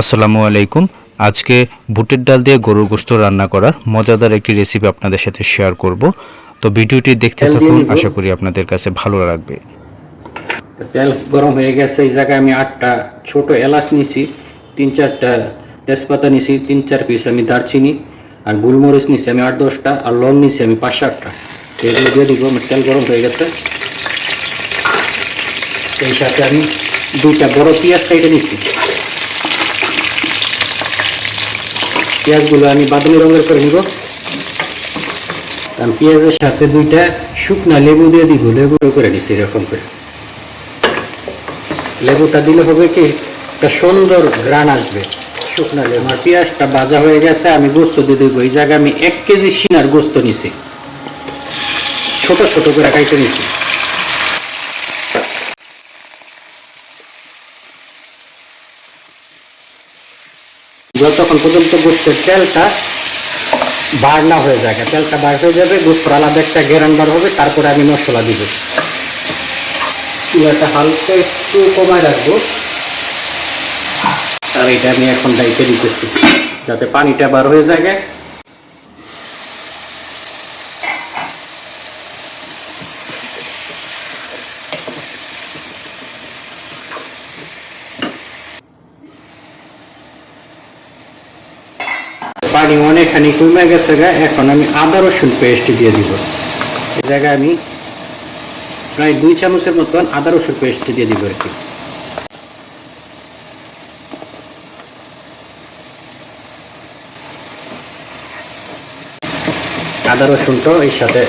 আসসালামু আলাইকুম। আজকে বুটের ডাল দিয়ে গরুর গোস্ত রান্না করার মজাদার একটি রেসিপি আপনাদের সাথে শেয়ার করব। তো ভিডিওটি দেখতে থাকুন আশা করি আপনাদের কাছে ভালো লাগবে। তেল গরম হয়ে গেছে এই জায়গায় আমি আটটা ছোট এলাচ নিছি তিন চারটা তেজপাতা নিছি তিন চার পিস আমি দারচিনি আর গোলমরিচ নিছি আমি আট দশটা আর লং নিছি আমি পাঁচ সাতটা। এগুলো দিয়ে দিব আমার তেল গরম হয়ে গেছে। এই সাথে আমি দুইটা বড় পেঁয়াজ কেটে নিছি পেঁয়াজগুলো আমি বাদামি রঙের করে নিব। কারণ পেঁয়াজের সাথে দুইটা শুকনা লেবু দিয়ে দিব লেবু করে নিছি এরকম করে। লেবুটা দিলে হবে কি, একটা সুন্দর গ্রান আসবে, শুকনা লেবু। আমার পেঁয়াজটা ভাজা হয়ে গেছে, আমি গোস্ত দিয়ে দেবো। এই জায়গায় আমি এক কেজি সিনার গোস্ত নিছি। ছোট ছোট করে কাইটে নিছি। যতক্ষণ পর্যন্ত গোস্তের তেলটা বার না হয়ে যায়, তেলটা বার হয়ে যাবে গোস্তর আলাদা একটা গেরান বার হবে, তারপরে আমি মশলা দিব। চুলাটা হালকা একটু কমায় রাখব। আর এটা আমি এখন দায়িত্ব দিতেছি, যাতে পানিটা বার হয়ে যায়। পানি অনেকখানি কমে গেছে গা, এখন আমি আদা রসুন পেস্ট দিয়ে দিব। এই জায়গায় আমি প্রায় দুই চামচের মতন আদা রসুন পেস্ট দিয়ে দিব আর কি আদা রসুনটাও এর সাথে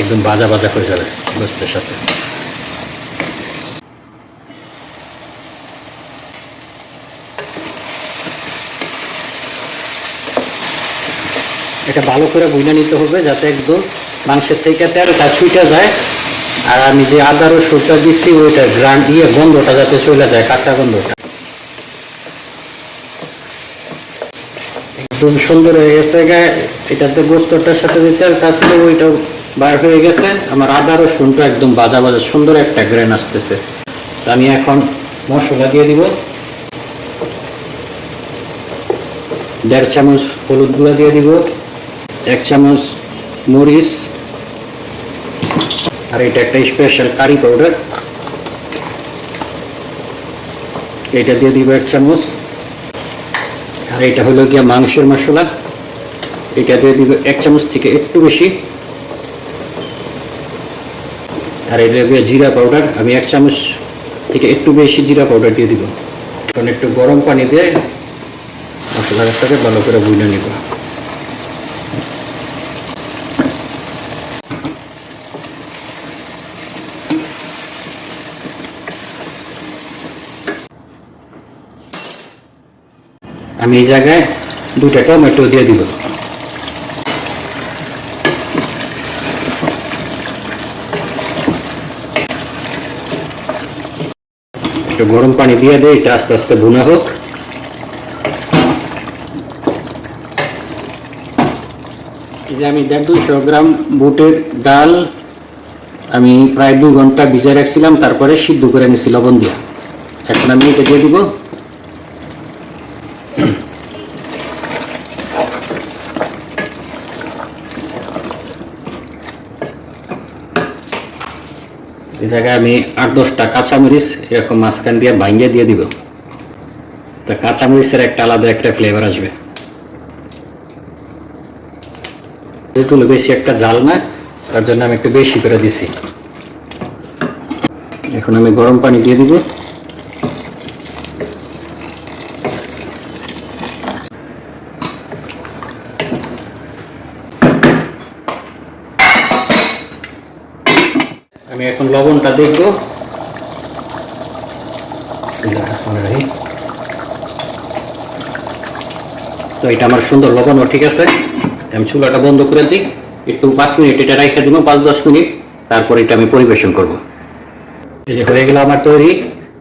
একদম বাজা বাজা হয়ে যাবে গোস্তের সাথে। এটা ভালো করে বুঝে নিতে হবে যাতে একদম মাংসের থেকে তেরোটা ছুটে যায়। আর আমি যে আদা রসুনটা দিচ্ছি ওইটা গ্রান্ড দিয়ে গন্ধটা যাতে চলে যায়, কাঁচা গন্ধটা। একদম সুন্দর হয়ে গেছে এটাতে গোস্তটার সাথে যে তেলটা ছিল ওইটাও বার হয়ে গেছে। আমার আদা রসুনটা একদম বাজা বাজা, সুন্দর একটা গ্রেন আসতেছে। তো আমি এখন মশলা দিয়ে দিব। দেড় চামচ হলুদ গুঁড়া দিয়ে দিব। এক চামচ মরিচ, আর এটা একটা স্পেশাল কারি পাউডার এটা দিয়ে দিব এক চামচ। আর এটা হলো গিয়া মাংসের মশলা। এটা দিয়ে দিব এক চামচ থেকে একটু বেশি। আর এটা দিয়ে জিরা পাউডার আমি এক চামচ থেকে একটু বেশি জিরা পাউডার দিয়ে দিব। কারণ একটু গরম পানি দিয়ে মশলাটাকে ভালো করে বুঝে নিব। আমি এই জায়গায় দুটা টমেটো দিয়ে দিব। গরম পানি দিয়ে দেয় এটা আস্তে আস্তে ভুনা হোক। যে আমি দেড় দুশো গ্রাম বুটের ডাল, আমি প্রায় দু ঘণ্টা ভিজে রাখছিলাম, তারপরে সিদ্ধ করে নিয়েছি লবণ দিয়া। এখন আমি এটা দিয়ে দিব। এই জায়গায় আমি আট দশটা কাঁচামরিচ এরকম মাঝখান দিয়ে ভাঙিয়ে দিয়ে দিব। তা কাঁচামরিচের একটা আলাদা একটা ফ্লেভার আসবে। বেশি একটা জাল না, তার জন্য আমি একটু বেশি করে দিছি। এখন আমি গরম পানি দিয়ে দিব। আমি এখন লবণটা দেখব। তো এটা আমার সুন্দর লবণও, ঠিক আছে? আমি চুলাটা বন্ধ করে দিই। একটু পাঁচ মিনিট এটা রেখে দিব, পাঁচ দশ মিনিট। তারপর এটা আমি পরিবেশন করব। এই যে হয়ে গেল আমার তৈরি।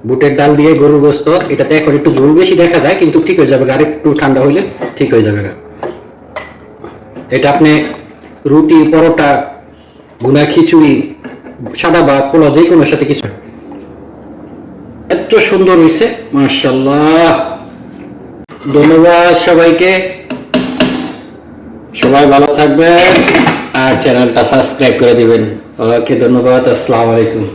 বুটের ডাল দিয়ে গরুর গোস্ত। এটাতে এখন একটু ঝোল বেশি দেখা যায়, কিন্তু ঠিক হয়ে যাবে আর একটু ঠান্ডা হইলে ঠিক হয়ে যাবে এটা আপনি রুটি, পরোটা, গুনা খিচুড়ি সাদা বা পোলা যে কোনো সাথে কিছু। এত সুন্দর হয়েছে মার্শাল্লাহ ধন্যবাদ সবাইকে। সবাই ভালো থাকবেন, আর চ্যানেলটা সাবস্ক্রাইব করে দিবেন। ওকে, ধন্যবাদ, আসসালামু আলাইকুম।